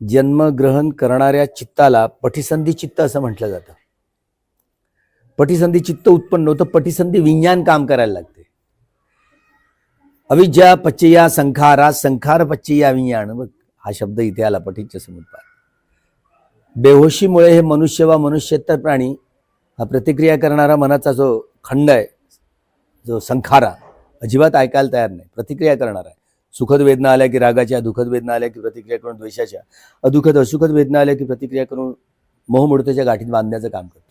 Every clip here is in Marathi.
जन्मग्रहण करणाऱ्या चित्ताला पटिसंधी चित्त असं म्हटलं जातं. पटिसंधी चित्त उत्पन्न होतं पटिसंधी विज्ञान काम करायला लागते. अविद्या पच्चया संखारा संखार पच्चया विज्ञान. बघ हा शब्द इथे आला पठीच्या समुद्रात. बेहोशीमुळे हे मनुष्य वा मनुष्यत्तर प्राणी हा प्रतिक्रिया करणारा मनाचा जो खंड आहे जो संखारा अजिबात ऐकायला तयार नाही प्रतिक्रिया करणार आहे. सुखद वेदना आल्या की रागाच्या दुःखद वेदना आल्या की प्रतिक्रिया करून द्वेषाच्या अदुखद असुखद वेदना आल्या की प्रतिक्रिया करून मोहमुडतेच्या गाठीत बांधण्याचं काम करतो.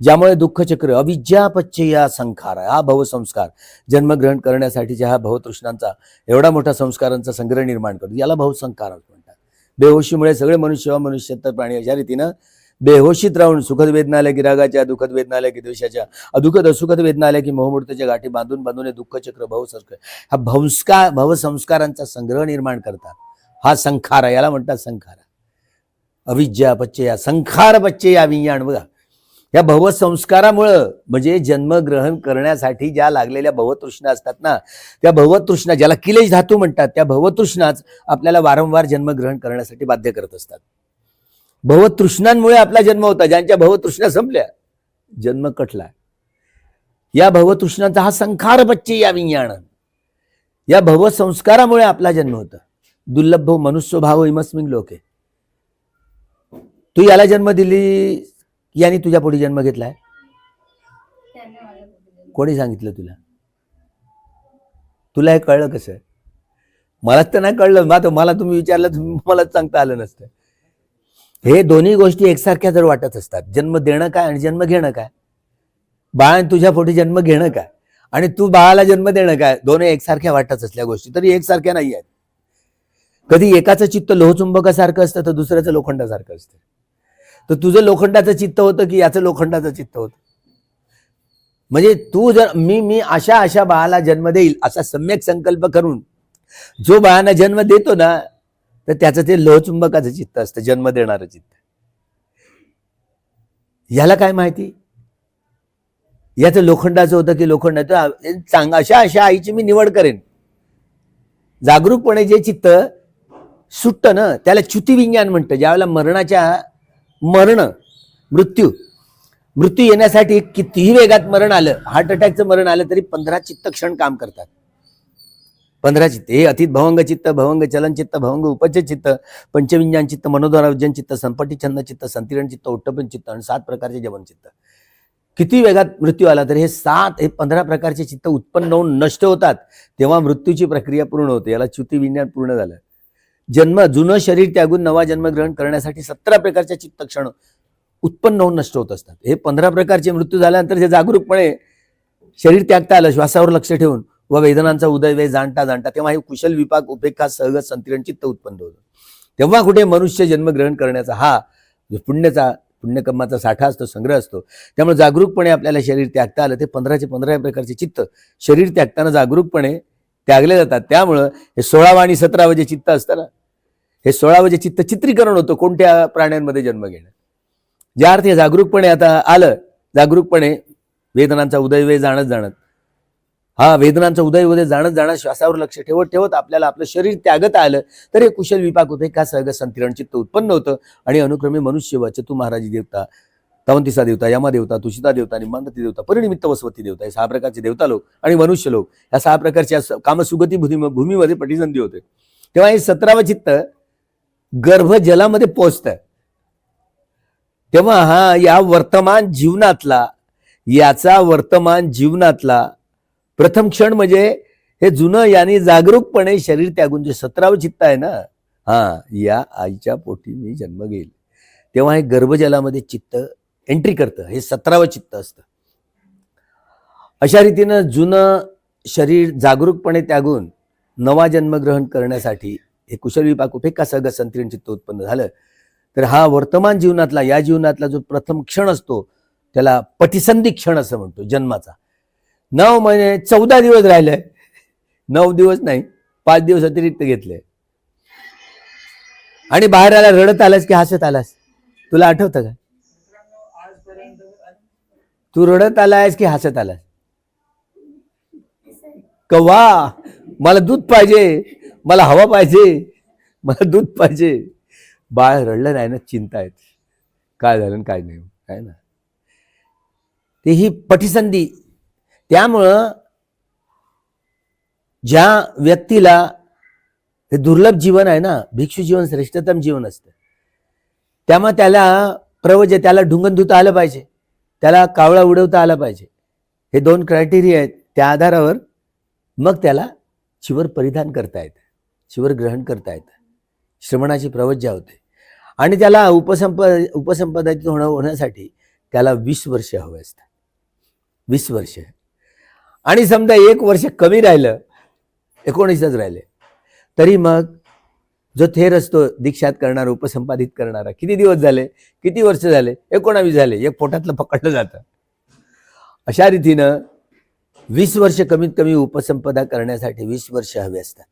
ज्यामुळे दुःखचक्र अविद्यापच्चया संखार हा भवसंस्कार जन्मग्रहण करण्यासाठीच्या हा भवतृष्णांचा एवढा मोठा संस्कारांचा संग्रह निर्माण करतो. याला भवसंकार म्हणतात. बेहोशीमुळे सगळे मनुष्य वा मनुष्यतर प्राणी अशा रीतीनं बेहोशीत राहून सुखद वेदना आल्या की रागाच्या दुःखद वेदना आल्या की द्वेषाच्या अदुखद असुखद वेदना आल्या की मोहमूर्तीच्या गाठी बांधून बांधून हे दुःखचक्र भवसंस्कार हा भंस्कार भवसंस्कारांचा संग्रह निर्माण करतात. हा संखारा याला म्हणतात संखारा. अविद्या पच्चया संखार पच्चया विज्ञान बघा. या भवसंस्कारामुळं म्हणजे जन्मग्रहण करण्यासाठी ज्या लागलेल्या भवतृष्णा असतात ना त्या भवतृष्णा ज्याला किलेश धातू म्हणतात त्या भवतृष्णाच आपल्याला वारंवार जन्मग्रहण करण्यासाठी बाध्य करत असतात. भवतृष्णांमुळे आपला जन्म होता ज्यांच्या भवतृष्णा संपल्या जन्म कटला. या भवतृष्णाचा हा संखार बच्चे या विज्ञान या भवसंस्कारामुळे आपला जन्म होता. दुर्लभ मनुष्य भाव इमस्मिंग लोके. तू याला जन्म दिली याने तुझ्या पुढे जन्म घेतलाय कोणी सांगितलं तुला? तुला हे कळलं कसं? मलाच तर नाही कळलं. मात्र मला तुम्ही विचारलं तर मलाच सांगता आलं नसतं. हे दोन्ही गोष्टी एकसारख्या जर वाटत असतात जन्म देणं काय आणि जन्म घेणं काय? बाळ तुझ्या पोटी जन्म घेणं काय? आणि तू बाळाला जन्म देणं काय? दोन्ही एकसारख्या वाटत असल्या गोष्टी तरी एकसारख्या नाही आहेत. कधी एकाचं चित्त लोहचुंबकासारखं असतं तर दुसऱ्याचं लोखंडासारखं असतं. तर तुझं लोखंडाचं चित्त होतं की याचं लोखंडाचं चित्त होतं? म्हणजे तू जर मी मी अशा अशा बाळाला जन्म देईल असा सम्यक संकल्प करून जो बाळांना जन्म देतो ना तर त्याचं ते लहचुंबकाचं चित्त असतं जन्म देणारं चित्त. याला काय माहिती? याचं लोखंडाचं होतं की लोखंड चांग अशा अशा आईची मी निवड करेन. जागरूकपणे जे चित्त सुटतं ना त्याला च्युती विज्ञान म्हणतं ज्यावेळेला मरणाच्या मरण मृत्यू मृत्यू येण्यासाठी कितीही वेगात मरण आलं हार्ट अटॅकचं मरण आलं तरी पंधरा चित्त क्षण काम करतात. पंधरा चित्त. हे अतीत भवंग चित्त भवंग चलन चित्त भवंग उपच चित्त पंचविज्ञान चित्त मनोद्वारावजन चित्त संपटी छंद चित्त संतिरण चित्त उट्टपन चित्त आणि सात प्रकारचे जवन चित्त. किती वेगात मृत्यू आला तर हे सात हे पंधरा प्रकारचे चित्त उत्पन्न होऊन नष्ट होतात. तेव्हा मृत्यूची प्रक्रिया पूर्ण होते. याला च्युती विज्ञान पूर्ण झालं. जन्म जुनं शरीर त्यागून नवा जन्म ग्रहण करण्यासाठी सतरा प्रकारच्या चित्त क्षण उत्पन्न होऊन नष्ट होत असतात. हे पंधरा प्रकारचे मृत्यू झाल्यानंतर जे जागरूकपणे शरीर त्यागता आलं श्वासावर लक्ष ठेवून व वेदनांचा उदय वे जाणता जाणता तेव्हा हे कुशल विपाक उपेक्षा सहगत संतिरण चित्त उत्पन्न होतं. तेव्हा कुठे मनुष्य जन्मग्रहण करण्याचा हा पुण्याचा पुण्यचा पुण्यकर्माचा साठा असतो संग्रह असतो. त्यामुळे जागरूकपणे आपल्याला शरीर त्यागता आलं ते पंधराचे पंधरा प्रकारचे चित्त शरीर त्यागताना जागरूकपणे त्यागले जातात. त्यामुळं हे सोळावं आणि सतरावं जे चित्त असतं ना? हे सोळावं जे चित्त चित्रीकरण होतं कोणत्या प्राण्यांमध्ये जन्म घेणं? ज्या अर्थी जागरूकपणे आता आलं जागरूकपणे वेदनांचा उदय वेळ जाणत जाणत हा वेदनांचा उदय उदय जाणत जाणत श्वासावर लक्ष ठेवत ठेवत आपल्याला आपलं शरीर त्यागत आलं तर हे कुशल विपाक होते. का सहग संतिरण चित्त उत्पन्न होतं आणि अनुक्रमे मनुष्य व चतु महाराजी देवता तवंतिसा देवता यमा देवता तुषिता देवता आणि निमानती देवता परिनिमित्त वसवती देवता हे सहा प्रकारचे देवता लोक आणि मनुष्य लोक. या सहा प्रकारच्या कामसुगती भूमी भूमीमध्ये पटिसंधी होते. तेव्हा हे सतरावं चित्त गर्भ जलामध्ये पोचत. तेव्हा हा या वर्तमान जीवनातला याचा वर्तमान जीवनातला प्रथम क्षण म्हणजे हे जुनं याने जागरूकपणे शरीर त्यागून जे सतरावं चित्त आहे ना हा या आईच्या पोटी मी जन्म घेईल. तेव्हा हे गर्भजलामध्ये चित्त एंट्री करतं. हे सतरावं चित्त असतं. अशा रीतीनं जुनं शरीर जागरूकपणे त्यागून नवा जन्म ग्रहण करण्यासाठी हे कुशल विपाक उपेक्षा सगळं चित्त उत्पन्न झालं? तर हा वर्तमान जीवनातला या जीवनातला जो प्रथम क्षण असतो त्याला पटिसंधी क्षण असं म्हणतो जन्माचा. नऊ महिने चौदा दिवस राहिले. नऊ दिवस नाही पाच दिवस अतिरिक्त घेतले. आणि बाहेर आला रडत आलास की हसत आलास? तुला आठवतं का? तू रडत आलायस की हसत आलास? कवा मला दूध पाहिजे मला हवा पाहिजे मला दूध पाहिजे. बाळ रडलं नाही ना चिंता आहेत काय झालं काय नाही काय ना? ते ही पठीसंधी त्यामुळं ज्या व्यक्तीला हे दुर्लभ जीवन आहे ना भिक्षू जीवन श्रेष्ठतम जीवन असतं. त्यामुळे त्याला प्रवज त्याला ढुंगण धुता आलं पाहिजे. त्याला कावळा उडवता आला पाहिजे. हे दोन क्रायटेरिया आहेत. त्या आधारावर मग त्याला शिवर परिधान करता येतं. शिवर ग्रहण करता येतं. श्रमणाची प्रवज्जा होते. आणि त्याला उपसंप उपसंपदाची होणं होण्यासाठी त्याला वीस वर्ष हवे असतात. वीस वर्ष. आणि समजा एक वर्ष कमी राहिलं एकोणीसच राहिले तरी मग जो थेर असतो दीक्षात करणारा उपसंपादित करणारा किती दिवस झाले किती वर्ष झाले एकोणावीस झाले एक पोटातलं पकडलं जातं. अशा रीतीनं वीस वर्ष कमीत कमी उपसंपदा करण्यासाठी वीस वर्ष हवे असतात.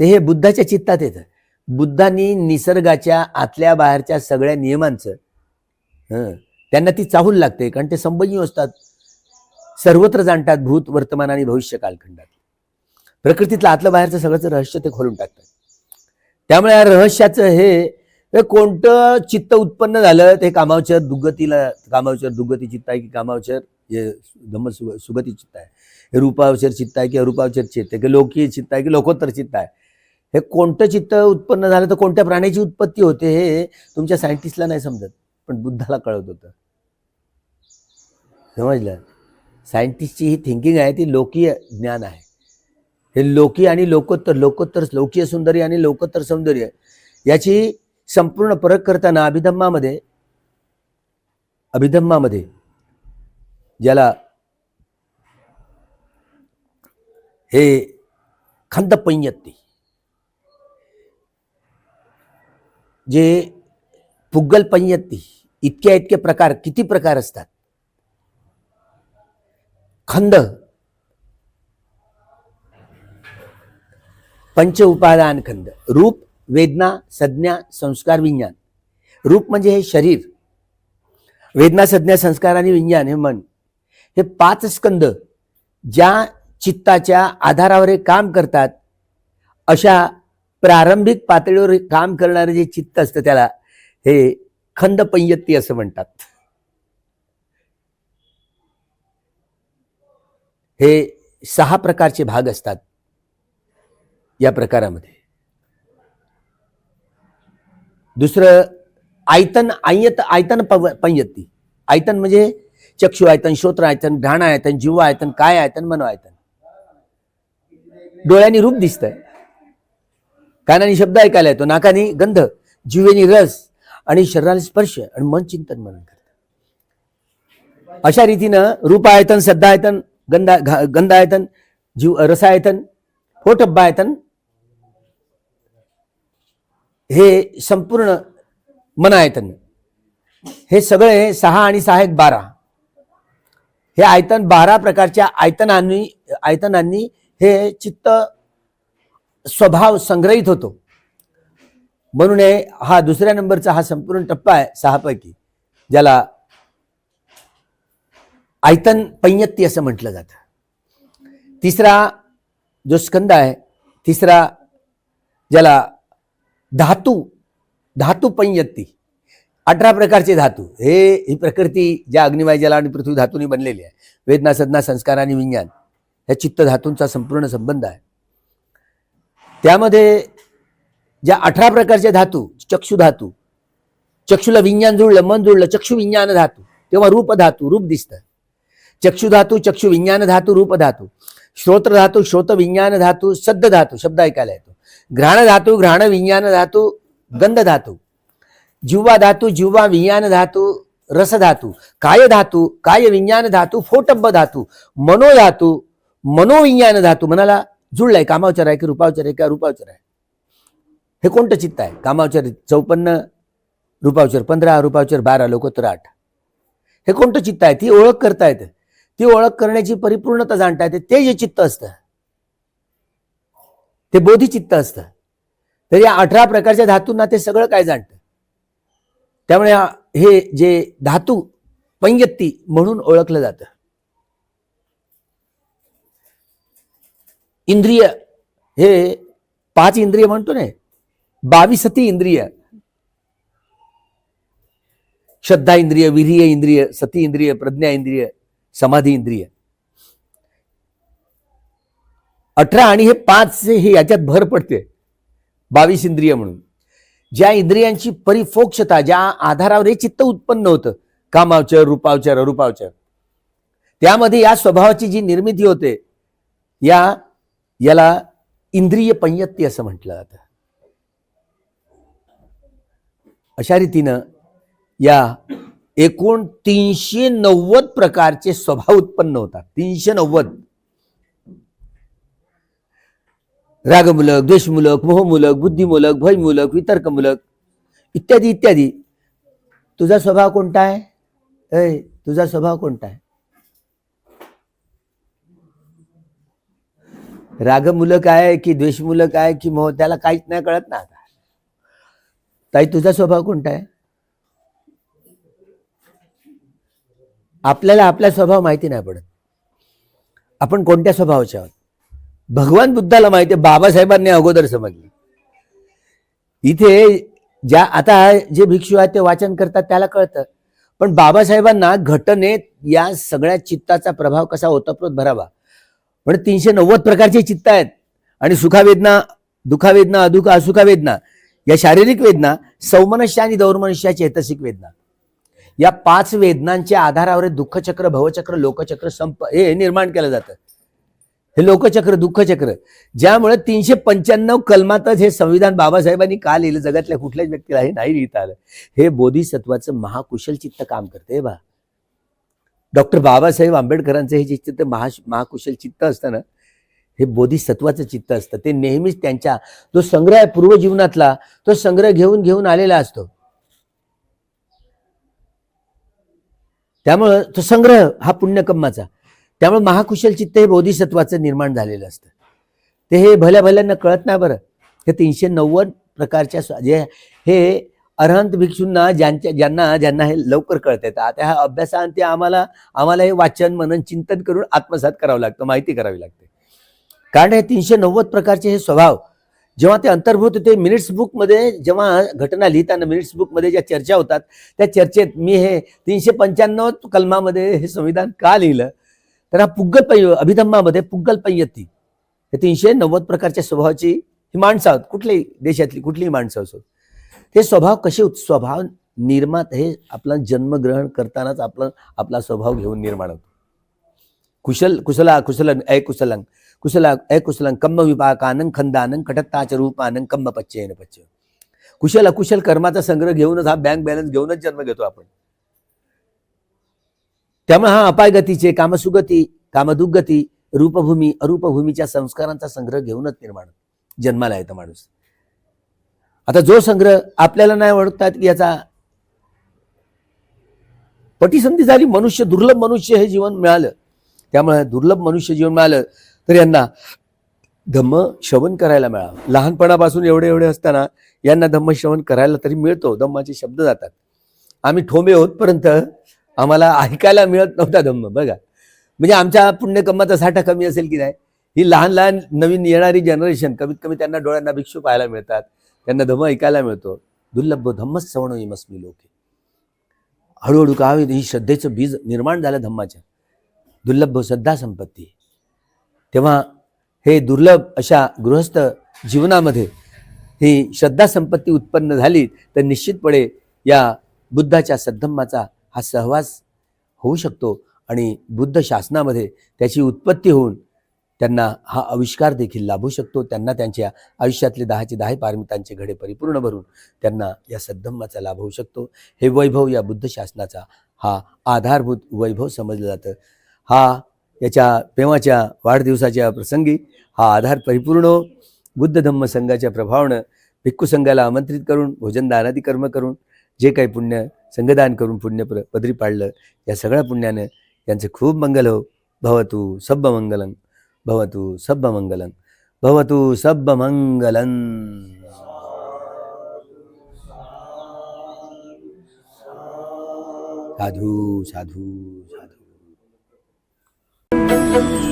ते हे बुद्धाच्या चित्तात येतं. बुद्धांनी निसर्गाच्या आतल्या बाहेरच्या सगळ्या नियमांचं हं, त्यांना ती चाहूल लागते कारण ते संबंधी असतात. सर्वत्र जाणतात भूत वर्तमान आणि भविष्य कालखंडात. प्रकृतीतलं आतलं बाहेरचं सगळंच रहस्य ते खोलून टाकतात. त्यामुळे या रहस्याचं हे कोणतं चित्त उत्पन्न झालं ते कामावचर दुगतीला कामावचर दुगती चित्त आहे की कामावचर? हे धम्म सुग सुगती चित्त आहे. हे रूपावचर चित्त आहे की अरूपावचर चित्त आहे? की लोकीय चित्त आहे की लोकोत्तर चित्त आहे? हे कोणतं चित्त उत्पन्न झालं तर कोणत्या प्राण्याची उत्पत्ती होते हे तुमच्या सायंटिस्टला नाही समजत पण बुद्धाला कळत होतं. समजलं? सायंटिस्टची ही थिंकिंग आहे ती लोकीय ज्ञान आहे. हे लोकी आणि लोकोत्तर लोकोत्तर लौकीय सौंदर्य आणि लोकोत्तर सौंदर्य याची संपूर्ण परख करताना अभिधम्मामध्ये अभिधम्मामध्ये ज्याला हे खंत पैयत्ती जे पुग्गल पैयत्ती इतक्या इतके प्रकार किती प्रकार असतात? खंद पंच उपादान खंद रूप वेदना संज्ञा संस्कार विज्ञान. रूप म्हणजे हे शरीर. वेदना संज्ञा संस्कार आणि विज्ञान हे मन. हे पाच स्कंद ज्या चित्ताच्या आधारावर हे काम करतात अशा प्रारंभिक पातळीवर काम करणारे जे चित्त असतं त्याला हे खंद पंयत्ती असं म्हणतात. हे सहा प्रकारचे भाग असतात या प्रकारामध्ये. दुसरं आयतन आयत आयतन पव- आयतन म्हणजे चक्षु आयतन श्रोत्र आयतन घाण आयतन जीव आयतन काय आयतन मनो आयतन. डोळ्यांनी रूप दिसतंय. कानाने शब्द ऐकायला येतो नाकाने गंध जीवेनी रस आणि शरीराला स्पर्श आणि मन चिंतन मनन करत. अशा रीतीनं रूप आयतन सद्धा आयतन गंधा गंधायतन गंध आयतन जीव रसायतन फोटब्बा आयतन. हे संपूर्ण मन आयतन. हे सगळे सहा आणि सहा एक बारा. हे आयतन बारा प्रकारच्या आयतनांनी आयतनांनी हे चित्त स्वभाव संग्रहित होतो. म्हणून हा दुसऱ्या नंबरचा हा संपूर्ण टप्पा आहे सहापैकी ज्याला आयतन पैयत्ती असं म्हटलं जातं. तिसरा जो स्कंद आहे तिसरा ज्याला धातू धातू पैयत्ती अठरा प्रकारचे धातू. हे ही प्रकृती ज्या अग्निवाय जला आणि पृथ्वी धातूंनी बनलेली आहे. वेदना सदना संस्कार आणि विज्ञान ह्या चित्त धातूंचा संपूर्ण संबंध आहे. त्यामध्ये ज्या अठरा प्रकारचे धातू चक्षु धातू चक्षुला विज्ञान जुळलं मन जुळलं चक्षु विज्ञान धातू तेव्हा रूप धातू रूप दिसतं. चक्षुधातू चक्षु विज्ञान धातू रूप धातू. श्रोत्र धातू श्रोत विज्ञान धातू सद्ध धातू शब्द ऐकायला येतो. घ्राण धातू घ्राण विज्ञान धातू गंध धातू. जिव्हा धातू जिव्हा विज्ञान धातू रस धातू. काय धातू काय विज्ञान धातू फोटब्ब धातू. मनो धातू मनोविज्ञान धातू. मनाला जुळलाय कामावचार आहे की रूपावचार आहे का रूपावचार आहे? हे कोणतं चित्त आहे? कामावचार चौपन्न रूपावचर पंधरा रूपावचर बारा लोकोत्तर आठ. हे कोणतं चित्त आहे? ती ओळख करता येते ती ओळख करण्याची परिपूर्णता जाणता येते ते जे चित्त असतं. ते बोधिचित्त असतं. तर या अठरा प्रकारच्या धातूंना ते सगळं काय जाणतं? त्यामुळे हे जे धातू पंयत्ती म्हणून ओळखलं जातं. इंद्रिय हे पाच इंद्रिय म्हणतो ना बावीसती इंद्रिय. श्रद्धा इंद्रिय विरिय इंद्रिय सती इंद्रिय प्रज्ञा इंद्रिय समाधी इंद्रिय. अठरा आणि हे पाच हे याच्यात भर पडते बावीस इंद्रिय म्हणून. ज्या इंद्रियांची परिफोक्षता ज्या आधारावर हे चित्त उत्पन्न होतं कामावचर रूपावचर अरूपावचर त्यामध्ये या स्वभावाची जी निर्मिती होते या याला इंद्रिय पंयत्ती असं म्हटलं जातं. अशा रीतीनं या एकूण तीनशे नव्वद प्रकारचे स्वभाव उत्पन्न होतात. तीनशे नव्वद. रागमूलक द्वेषमूलक मोहमूलक बुद्धिमूलक भयमूलक वितर्कमूलक इत्यादी इत्यादी. तुझा स्वभाव कोणता आहे? ऐ तुझा स्वभाव कोणता आहे? रागमूलक आहे की द्वेषमूलक आहे की मोह त्याला काहीच नाही कळत ना आता. ताई तुझा स्वभाव कोणता आहे? आपल्याला आपला स्वभाव माहिती नाही पडत. आपण कोणत्या स्वभावाचे आहोत? भगवान बुद्धाला माहिती आहे बाबासाहेबांनी अगोदर समजली. इथे ज्या आता जे भिक्षू आहेत ते वाचन करतात त्याला कळतं. पण बाबासाहेबांना घटनेत या सगळ्या चित्ताचा प्रभाव कसा ओतप्रोत भरावा? म्हणजे तीनशे नव्वद प्रकारचे चित्त आहेत. आणि सुखावेदना दुखावेदना अदुख असुखावेदना या शारीरिक वेदना सौमनस्य आणि दौर्मनस्य चेतसिक वेदना. या पाच वेदनांच्या आधारावर दुःखचक्र भवचक्र लोकचक्र संप हे निर्माण केलं जातं. हे लोकचक्र दुःखचक्र. ज्यामुळे तीनशे पंच्याण्णव कलमातच हे संविधान बाबासाहेबांनी का लिहिलं? जगातल्या कुठल्याच व्यक्तीला हे नाही लिहिता आलं. हे बोधिसत्वाचं महाकुशल चित्त काम करते बा. डॉक्टर बाबासाहेब आंबेडकरांचं हे चित्त महा महाकुशल चित्त असतं ना हे बोधिसत्वाचं चित्त असतं. ते नेहमीच त्यांच्या जो संग्रह आहे पूर्वजीवनातला तो संग्रह घेऊन घेऊन आलेला असतो. त्यामुळं तो संग्रह हा पुण्यकम्माचा. त्यामुळे महाकुशल चित्त हे बोधिसत्वाचं निर्माण झालेलं असतं. ते हे भल्या भल्यांना कळत नाही बरं. हे तीनशे नव्वद प्रकारच्या जे हे अरहंत भिक्षूंना ज्यांच्या ज्यांना ज्यांना हे लवकर कळत येतं आता ह्या अभ्यासाअंती आम्हाला आम्हाला हे वाचन मनन चिंतन करून आत्मसात करावं लागतं माहिती करावी लागते. कारण हे तीनशे नव्वद प्रकारचे हे स्वभाव जेव्हा ते अंतर्भूत होते मिनिट्स बुकमध्ये जेव्हा घटना लिहिताना मिनिट्स बुकमध्ये ज्या चर्चा होतात त्या चर्चेत मी हे तीनशे पंच्याण्णव कलमामध्ये हे संविधान का लिहिलं? तर हा पुग्गल पै अभिधम्मामध्ये पुग्गल पैयत्ती हे तीनशे नव्वद प्रकारच्या स्वभावाची ही माणसं आहोत. कुठल्याही देशातली कुठलीही माणसं असो. हे स्वभाव कसे स्वभाव निर्मात हे आपला जन्मग्रहण करतानाच आपला आपला स्वभाव घेऊन निर्माण होतो. कुशल कुशला कुशलन अकुशलं कुशला अकुशलं कम्म विपाकानं खंदानं कटत्ताच रूपानं कम्म पच्चेन पच्च कुशल अकुशल कर्माचा संग्रह घेऊनच हा बँक बॅलन्स घेऊनच जन्म घेतो आपण. त्यामुळे हा अपायगतीचे कामसुगती कामदुगती रूपभूमी अरूपभूमीच्या संस्कारांचा संग्रह घेऊनच निर्माण जन्माला येतो माणूस. आता जो संग्रह आपल्याला नाही ओळखतात येत याचा पटीसंधी झाली मनुष्य दुर्लभ मनुष्य हे जीवन मिळालं. त्यामुळे दुर्लभ मनुष्य जीवन मिळालं तर यांना धम्म श्रवण करायला मिळावं. लहानपणापासून एवढे एवढे असताना यांना धम्म श्रवण करायला तरी मिळतो. धम्माचे शब्द जातात. आम्ही ठोंबे होतपर्यंत आम्हाला ऐकायला मिळत नव्हता धम्म बघा. म्हणजे आमच्या पुण्यकमाचा साठा कमी असेल की नाही? ही लहान लहान नवीन येणारी जनरेशन कमीत कमी त्यांना डोळ्यांना भिक्षू पाहायला मिळतात. त्यांना धम्म ऐकायला मिळतो. दुर्लभ धम्म श्रवण इमस्मी लोके. हळूहळू का ही श्रद्धेचं बीज निर्माण झालं धम्माच्या. दुर्लभ सद्धा संपत्ती तेव्हा हे दुर्लभ अशा गृहस्थ जीवनामध्ये ही श्रद्धा संपत्ती उत्पन्न झाली तर निश्चितपणे या बुद्धाच्या सद्धम्माचा हा सहवास होऊ शकतो आणि बुद्ध शासनामध्ये त्याची उत्पत्ती होऊन त्यांना हा आविष्कार देखील लाभू शकतो. त्यांना त्यांच्या आयुष्यातले दहाचे दहा पारमितांचे घडे परिपूर्ण भरून त्यांना या सद्धम्माचा लाभ होऊ शकतो. हे वैभव या बुद्ध शासनाचा हा आधारभूत वैभव समजलं जातं. हा याच्या प्रेमाच्या वाढदिवसाच्या प्रसंगी हा आधार परिपूर्ण हो. बुद्ध धम्म संघाच्या प्रभावानं भिक्खू संघाला आमंत्रित करून भोजनदानादी कर्म करून जे काही पुण्य संघदान करून पुण्य प्र पदरी पाडलं या सगळ्या पुण्यानं यांचं खूप मंगल हो. भवतु सब्ब मंगलं भवतु सब्ब मंगलं भवतु सब्ब मंगलं साधू साधू.